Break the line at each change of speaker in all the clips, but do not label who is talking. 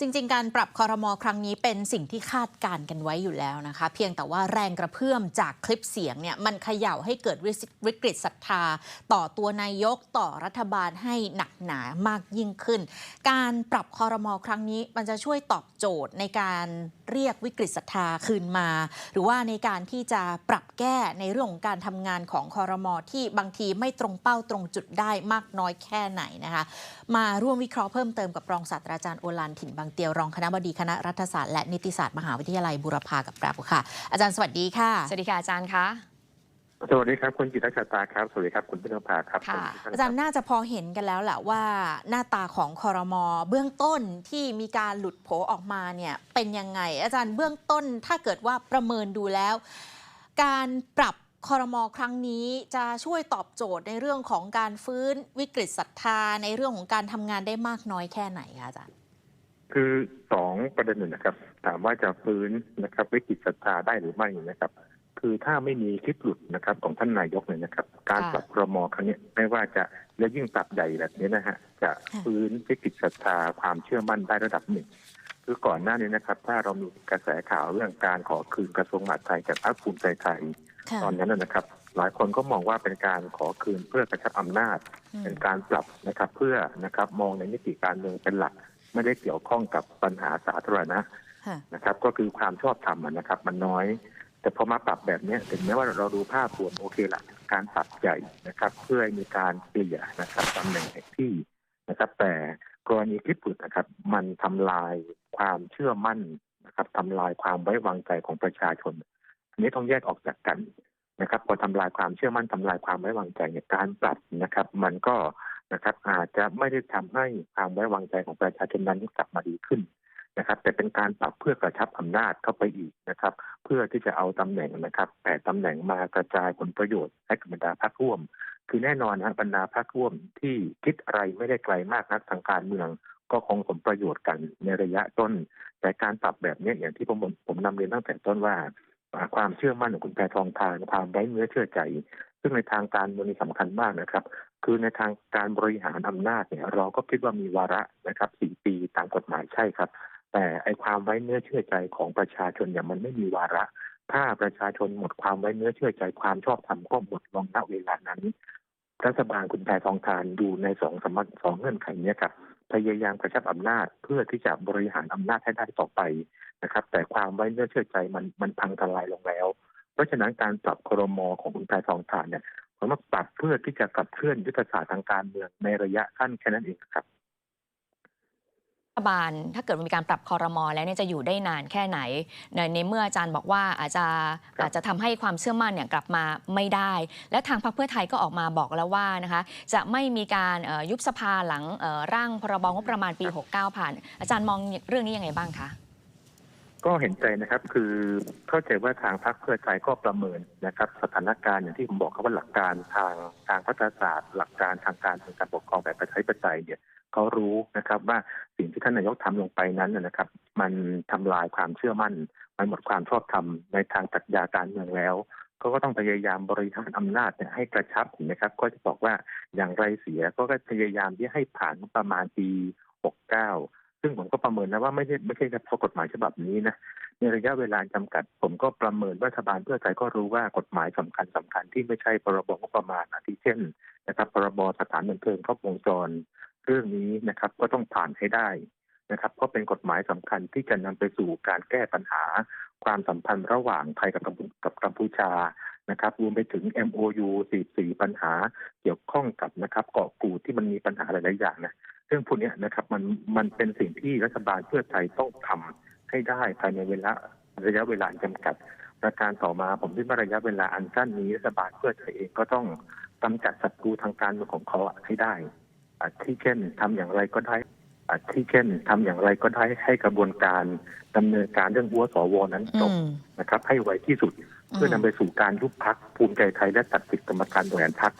จริง ๆ การปรับคอรมอครั้งนี้เป็นสิ่งที่คาดการกันไว้อยู่แล้วนะคะ เพียงแต่ว่าแรงกระเพื่อมจากคลิปเสียงเนี่ยมันเขย่าให้เกิดวิกฤตศรัทธา ต่อตัวนายกต่อรัฐบาลให้หนักหนามากยิ่งขึ้น การปรับคอรมอครั้งนี้มันจะช่วยตอบโจทย์ในการ เรียกวิกฤตศรัทธาคืนมา หรือว่าในการที่จะปรับแก้ในเรื่องของการทำงานของคอรมอที่บางทีไม่ตรงเป้าตรงจุดได้มากน้อยแค่ไหนนะคะมาร่วมวิเคราะห์เพิ่มเติมกับรองศาสตราจารย์โอลันถิ่นบางเตียวรองคณะบดีคณะรัฐศาสตร์และนิติศาสตร์มหาวิทยาลัยบุรพากับเราค่ะ อาจารย์สวัสดีค่ะ
สวัสดีค่ะอาจารย์คะ
สวัสดีครับคุณจิตรชาตาครับ สวัสดีครับคุณพินภาครับ
ค่ะ
สวัสดีทุกท่น
อาจารย์น่าจะพอเห็นกันแล้วแหละว่าหน้าตาของคอรมอเบื้องต้นที่มีการหลุดโผออกมาเนี่ยเป็นยังไง อาจารย์เบื้องต้นถ้าเกิดว่าประเมินดูแล้ว การปรับคอรมอครั้งนี้จะช่วยตอบโจทย์ในเรื่องของการฟื้นวิกฤตศรัทธาในเรื่องของการทำงานได้มากน้อยแค่ไหนคะอาจารย์
คือสองประเด็นหนึ่งนะครับ ถามว่าจะฟื้นนะครับวิกฤตศรัทธาได้หรือไม่นะครับ คือถ้าไม่มีคลิปหลุดนะครับของท่านนายกเนี่ยนะครับ การ
ค่ะ
ปรับครมครั้งเนี้ยไม่ว่าจะและยิ่งปรับใหญ่แบบนี้นะฮะจะฟื้นวิกฤตศรัทธาความเชื่อมั่นได้ระดับหนึ่งคือก่อนหน้านี้นะครับ ถ้าเรามีกระแสข่าวเรื่องการขอคืนกระทรวงมหาดไทยจากพรรคภูมิใจไทย
ค่ะ
ตอนนั้นนะนะครับ หลายคนก็มองว่าเป็นการขอคืนเพื่อกระชับอำนาจ
อืม
เป็นการปรับนะครับเพื่อนะครับมองในมิติการเมืองเป็นหลักไม่ได้เกี่ยวข้องกับปัญหาสาธารณะ
ค่ะ
นะครับ ก็คือความชอบธรรมอะนะครับ มันน้อย แต่พอมาปรับแบบนี้ถึงแม้ว่าเราดูภาพรวมโอเคละการปรับใหญ่นะครับ เพื่อให้มีการเกลี่ยนะครับตำแหน่งแห่งที่นะครับ แต่กรณีคลิปหลุดนะครับ มันทำลายความเชื่อมั่นนะครับทำลายความไว้วางใจของประชาชน อันนี้ต้องแยกออกจากกันนะครับ พอทำลายความเชื่อมั่นทำลายความไว้วางใจเนี่ยการปรับนะครับ มันก็นะครับ อาจจะไม่ได้ทำให้ความไว้วางใจของประชาชนนั้นกลับมาดีขึ้น นะครับแต่เป็นการปรับเพื่อกระชับอำนาจเข้าไปอีกนะครับ เพื่อที่จะเอาตำแหน่งนะครับแต่ตำแหน่งมากระจายผลประโยชน์ให้กับบรรดาพรรคร่วม คือแน่นอนนะบรรดาพรรคร่วมที่คิดอะไรไม่ได้ไกลมากนักทางการเมืองก็คงผลประโยชน์กันในระยะต้น แต่การปรับแบบนี้อย่างที่ผมผมนำเรียนตั้งแต่ต้นว่า ความเชื่อมั่นของคุณแพทองทานความไว้เนื้อเชื่อใจ ซึ่งในทางการเมืองนี่สำคัญมากนะครับ คือในทางการบริหารอำนาจเนี่ยเราก็คิดว่ามีวาระนะครับสี่ปีตามกฎหมายใช่ครับ แต่ไอความไว้เนื้อเชื่อใจของประชาชนเนี่ยมันไม่มีวาระ ถ้าประชาชนหมดความไว้เนื้อเชื่อใจความชอบธรรมก็หมดลงณเวลานั้นรัฐบาลคุณแพทองทานดูในสองสมัคสองเงื่อนไขนี้ครับพยายามกระชับอำนาจเพื่อที่จะบริหารอำนาจให้ได้ต่อไปนะครับ แต่ความไว้เนื้อเชื่อใจมันมันพังทลายลงแล้ว เพราะฉะนั้นการปรับครมอของคุณแพทองทานเนี่ยผมว่าปรับเพื่อที่จะขับเคลื่อนยุทธศาสตร์ทางการเมืองในระยะสั้นแค่นั้นเองครับ
ฐบาลถ้าเกิดมีการปรับคอรมอแล้วเนี่ยจะอยู่ได้นานแค่ไหน ในในเมื่ออาจารย์บอกว่าอาจจะ
ครับ
อาจจะทำให้ความเชื่อมั่นเนี่ยกลับมาไม่ได้ และทางพรรคเพื่อไทยก็ออกมาบอกแล้วว่านะคะจะไม่มีการเอ่อยุบสภาหลังเอ่อร่างพรบงบประมาณปี 69 ผ่าน อาจารย์มองเรื่องนี้ยังไงบ้างคะ
ก็เห็นใจนะครับคือเข้าใจว่าทางพรรคเพื่อไทยก็ประเมินนะครับ สถานการณ์อย่างที่ผมบอกครับว่าหลักการทางทางพัฒศาสตร์ หลักการทางการเมืองการปกครองแบบประชาธิปไตยเนี่ยเขารู้นะครับว่าสิ่งที่ท่านนายกทำลงไปนั้นนะครับ มันทำลายความเชื่อมั่น มันหมดความชอบธรรมในทางปรัชญาการเมืองแล้วเขาก็ต้องพยายามบริหารอำนาจเนี่ยให้กระชับนะครับ ก็จะบอกว่าอย่างไรเสียก็พยายามที่ให้ผ่านประมาณปี69 ซึ่งผมก็ประเมินนะว่าไม่ใช่ไม่ใช่เฉพาะกฎหมายฉบับนี้นะในระยะเวลาจำกัด ผมก็ประเมินว่ารัฐบาลเพื่อไทยก็รู้ว่ากฎหมายสำคัญสำคัญที่ไม่ใช่พรบงบประมาณอาทิเช่นนะครับพรบสถานบันเทิงครอบวงจรเรื่องนี้นะครับ ก็ต้องผ่านให้ได้นะครับ เพราะเป็นกฎหมายสำคัญที่จะนำไปสู่การแก้ปัญหา ความสัมพันธ์ระหว่างไทยกับกัมพูกับกัมพูชานะครับรวมไปถึง MOU 44 ปัญหาเกี่ยวข้องกับนะครับเกาะกูดที่มันมีปัญหาหลายๆอย่างนะ เรื่องพวกเนี้ยนะครับมันมันเป็นสิ่งที่รัฐบาลเพื่อไทยต้องทำให้ได้ภายในเวลาระยะเวลาจำกัด ประการต่อมาผมคิดว่าระยะเวลาอันสั้นนี้รัฐบาลเพื่อไทยเองก็ต้องกำจัดศัตรูทางการเมืองของเขาให้ได้อาที่เช่นทำอย่างไรก็ได้อาที่เช่นทำอย่างไรก็ได้ให้กระบวนการดำเนินการเรื่องวัวสวนั้นจ
อื
บ
ม
นะครับ ให้ไวที่สุด เพื่อนำไปสู่การยุบพักภูมิใจไทยและตัดสิทธิกรรมการบริหารพัก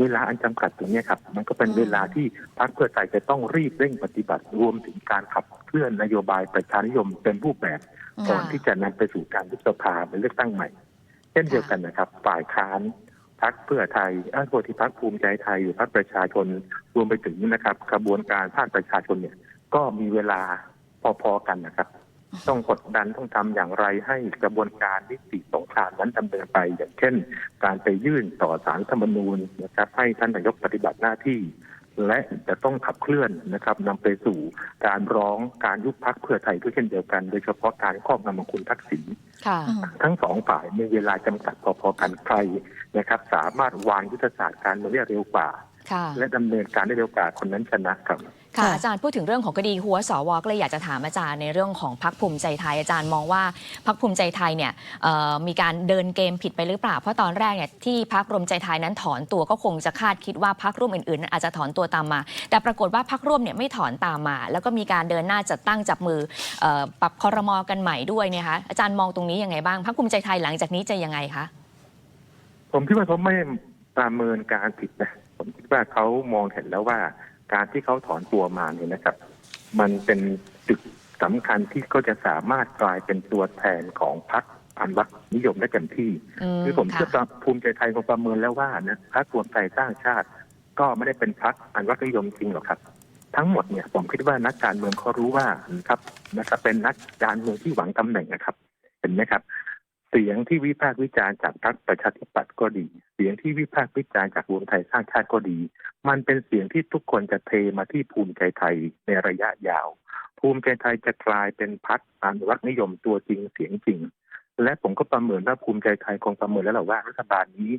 เวลาอันจำกัดตรงเนี้ยครับ มันก็เป็น
อืม
เวลาที่พักเพื่อไทยจะต้องรีบเร่งปฏิบัติรวมถึงการขับเคลื่อนนโยบายประชานิยมเป็นรูปแบบก่อนที่จะนำไปสู่การยุบสภาเป็นเลือกตั้งใหม่ เช่นเดียวกันนะครับ ฝ่ายค้านพักเพื่อไทยอ้าวโทษที่พักภูมิใจไทยหรือพักประชาชนรวมไปถึงนะครับกระบวนการภาคประชาชนเนี่ย ก็มีเวลาพอๆกันนะครับ ต้องกดดันต้องทำอย่างไรให้กระบวนการนิติสงครามนั้นดำเนินไป อย่างเช่น การไปยื่นต่อสารรัฐธรรมนูญนะครับ ให้ท่านนายกปฏิบัติหน้าที่ และจะต้องขับเคลื่อนนะครับนำไปสู่การร้องการยุบพักเพื่อไทยด้วยเช่นเดียวกัน โดยเฉพาะการครอบงำของคุณทักษิณ
ค่ะ
อืม
ทั้งสองฝ่ายมีเวลาจำกัดพอๆกันใครนะครับ สามารถวางยุทธศาสตร์การเมืองได้เร็วกว่า
ค่ะ
และดำเนินการได้เร็วกว่าคนนั้นชนะครับ
ค่ะ
ค่ะ
อาจารย์พูดถึงเรื่องของคดีหัวสวก็เลยอยากจะถามอาจารย์ในเรื่องของพักภูมิใจไทยอาจารย์มองว่าพักภูมิใจไทยเนี่ยเอ่อมีการเดินเกมผิดไปหรือเปล่า เพราะตอนแรกเนี่ยที่พักรวมใจไทยนั้นถอนตัวก็คงจะคาดคิดว่าพักร่วมอื่นๆนั้นอาจจะถอนตัวตามมา แต่ปรากฏว่าพักร่วมเนี่ยไม่ถอนตามมา แล้วก็มีการเดินหน้าจัดตั้งจับมือเอ่อปรับคอรมอกันใหม่ด้วยเนี่ยคะอาจารย์มองตรงนี้ยังไงบ้างพักภูมิใจไทยหลังจากนี้จะยังไงคะ
ผมคิดว่าเขาไม่ประเมินการผิดนะ ผมคิดว่าเขามองเห็นแล้วว่า การที่เขาถอนตัวมาเนี่ยนะครับ มันเป็นจุดสำคัญที่เขาจะสามารถกลายเป็นตัวแทนของพรรคอันรักนิยมได้เต็มที่
อืม
คือผม
ค่ะ
เชื่อว่าภูมิใจไทยคงประเมินแล้วว่านะพรรครวมไทยสร้างชาติ ก็ไม่ได้เป็นพรรคอันรักนิยมจริงหรอกครับ ทั้งหมดเนี่ยผมคิดว่านักการเมืองเขารู้ว่านะครับนะครับเป็นนักการเมืองที่หวังตำแหน่งนะครับ เห็นไหมครับ เสียงที่วิพากษ์วิจารณ์จากพรรคประชาธิปัตย์ก็ดี เสียงที่วิพากษ์วิจารณ์จากรวมไทยสร้างชาติก็ดี มันเป็นเสียงที่ทุกคนจะเทมาที่ภูมิใจไทยในระยะยาว ภูมิใจไทยจะกลายเป็นพรรคอนุรักษ์นิยมตัวจริงเสียงจริง และผมก็ประเมินว่าภูมิใจไทยคงประเมินแล้วแหละว่ารัฐบาลนี้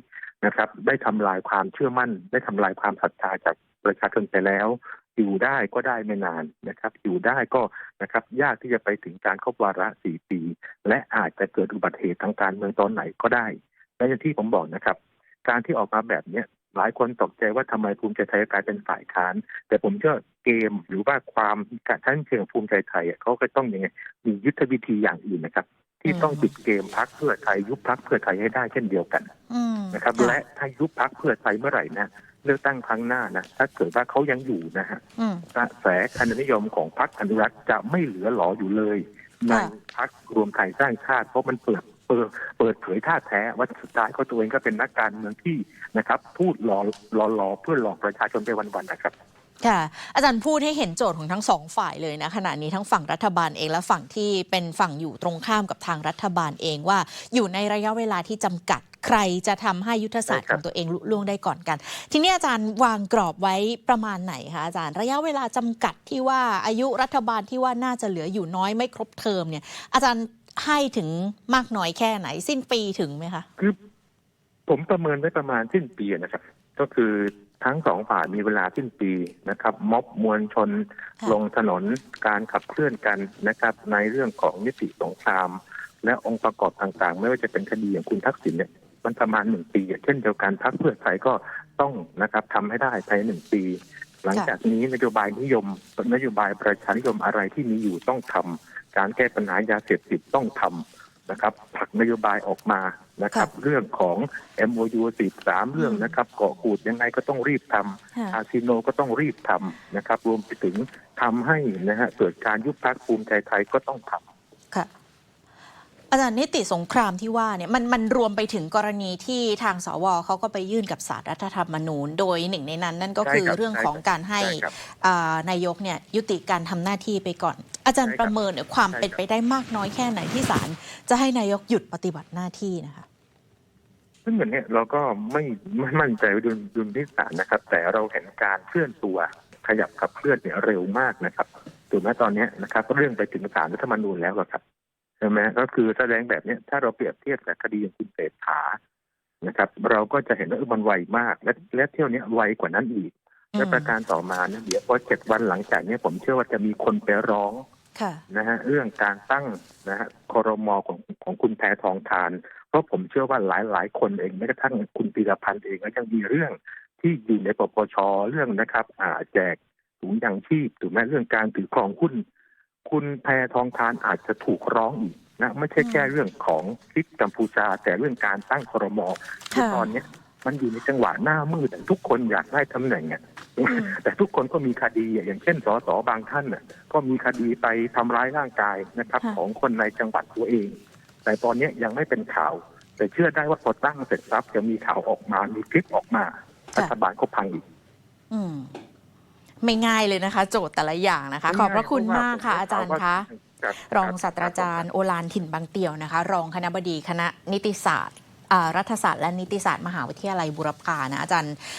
นะครับ ได้ทำลายความเชื่อมั่น ได้ทำลายความศรัทธาจากประชาชนไปแล้ว อยู่ได้ก็ได้ไม่นานนะครับ อยู่ได้ก็นะครับยากที่จะไปถึงการครบวาระสี่ปี และอาจจะเกิดอุบัติเหตุทางการเมืองตอนไหนก็ได้และอย่างที่ผมบอกนะครับ การที่ออกมาแบบเนี้ยหลายคนตกใจว่าทำไมภูมิใจไทยกลายเป็นฝ่ายค้าน แต่ผมเชื่อเกมหรือว่าความการชั้นเชิงภูมิใจไทยอะเขาก็ต้องยังไงมียุทธวิธีอย่างอื่นนะครับ ที่ต้องปิดเกมพักเพื่อไทยยุบพักเพื่อไทยให้ได้เช่นเดียวกัน
อืม
นะครับ และถ้ายุบพักเพื่อไทยเมื่อไหร่นะ เลือกตั้งครั้งหน้านะถ้าเกิดว่าเขายังอยู่นะฮะ
อืม
กระแสคะแนนนิยมของพรรคอนุรักษ์จะไม่เหลือหลออยู่เลย ใน
ค่ะ
พรรครวมไทยสร้างชาติเพราะมันเปิดเปิดเปิดเผยท่าแท้ว่าสุดท้ายเขาตัวเองก็เป็นนักการเมืองที่นะครับ พูดหลอหลอหลอเพื่อหลอกประชาชนไปวันๆนะครับ
ค่ะอาจารย์พูดให้เห็นโจทย์ของทั้งสองฝ่ายเลยนะขณะนี้ทั้งฝั่งรัฐบาลเองและฝั่งที่เป็นฝั่งอยู่ตรงข้ามกับทางรัฐบาลเองว่า อยู่ในระยะเวลาที่จำกัดใครจะทำให้ยุทธศาสตร์ของตัวเองลุล่วงได้ก่อนกัน ทีนี้อาจารย์วางกรอบไว้ประมาณไหนคะอาจารย์ระยะเวลาจำกัดที่ว่าอายุรัฐบาลที่ว่าน่าจะเหลืออยู่น้อยไม่ครบเทอมเนี่ย อาจารย์ให้ถึงมากน้อยแค่ไหน สิ้นปีถึงไหมคะ
คือผมประเมินไว้ประมาณสิ้นปีนะครับก็คือ ทั้งสองฝ่ายมีเวลาสิ้นปีนะครับ ม็อบมวลชน
ค่ะ
ลงถนนการขับเคลื่อนกันนะครับ ในเรื่องของนิติสงคราม และองค์ประกอบต่างๆ ไม่ว่าจะเป็นคดีอย่างคุณทักษิณเนี่ยมันประมาณหนึ่งปีเช่นเดียวกันพรรคเพื่อไทยก็ต้องนะครับทำให้ได้ภายในหนึ่งปี หลังจากนี้นโยบายนิยม นโยบายประชานิยมอะไรที่มีอยู่ต้องทำการแก้ปัญหายาเสพติดต้องทำ นะครับผลักนโยบายออกมานะครับ เรื่องของ MOU 43 เรื่องนะครับเกาะกูดยังไงก็ต้องรีบทำ
ค่ะ
คาสิโนก็ต้องรีบทำนะครับ รวมไปถึงทำให้นะฮะเกิดการยุบพักภูมิใจไทยก็ต้องทำ
ค่ะ อาจารย์นิติสงครามที่ว่าเนี่ยมันมันรวมไปถึงกรณีที่ทางสวเขาก็ไปยื่นกับสารรัฐธรรมนูญ โดยหนึ่งในนั้น นั่นก็คือ
ใช่ครับ
เรื่องของการให้
ใช่ครับ
อ่านายกเนี่ยยุติการทำหน้าที่ไปก่อน อาจารย์
ใช่ครับ
ประเมินเนี่ยความ
ใช่ครับ
เป็นไปได้มากน้อยแค่ไหนที่ศาลจะให้นายกหยุดปฏิบัติหน้าที่นะคะ
ซึ่งเหมือนเนี้ยเราก็ไม่ไม่มั่นใจว่าดุลดุลพินิจศาลนะครับ แต่เราเห็นการเคลื่อนตัวขยับขับเคลื่อนเนี่ยเร็วมากนะครับถูกไหมตอนเนี้ยนะครับเรื่องไปถึงศาลรัฐธรรมนูญแล้วอะครับ ใช่ไหมก็คือแสดงแบบเนี้ยถ้าเราเปรียบเทียบกับคดีอย่างคุณเศรษฐานะครับ เราก็จะเห็นว่าเออมันไวมาก และและเที่ยวเนี้ยไวกว่านั้นอีก และ
อืม
ประการต่อมาเนี่ยเดี๋ยวพอเจ็ดวันหลังจากเนี้ยผมเชื่อว่าจะมีคนไปร้อง
ค่ะ
นะฮะเรื่องการตั้งนะฮะคอรมอของของคุณแพทองทาน เพราะผมเชื่อว่าหลายหลายๆคนเองแม้กระทั่งคุณปีรพันธ์เองก็ยังมีเรื่องที่อยู่ในปปชเรื่องนะครับ อ่าแจกถุงยางชีพถูกไหมเรื่องการถือครองหุ้น คุณแพทองทานอาจจะถูกร้องอีกนะไม่ใช่แค่เรื่องของคลิปกัมพูชา แต่เรื่องการตั้งคอรมอที่
ค่ะ
ตอนเนี้ยมันอยู่ในจังหวะหน้ามืดอะทุกคนอยากได้ตำแหน่งอะ
อืม
แต่ทุกคนก็มีคดีอะอย่างเช่นสสบางท่านน่ะก็มีคดีไปทำร้ายร่างกายนะครับ
ค่ะ
ของคนในจังหวัดตัวเอง แต่ตอนนี้ยังไม่เป็นข่าว แต่เชื่อได้ว่าพอตั้งเสร็จปั๊บจะมีข่าวออกมามีคลิปออกมารัฐบาลก็พังอีก
อืม ไม่ง่ายเลยนะคะ โจทย์แต่ละอย่างนะคะ ขอบพระคุณมากค่ะอาจารย์คะ
คบ
รองศาสตราจารย์โอฬารถิ่นบางเตี่ยวนะคะ รองคณบดีคณะนิติศาสตร์อ่ารัฐศาสตร์และนิติศาสตร์มหาวิทยาลัยบุรพานะอาจารย์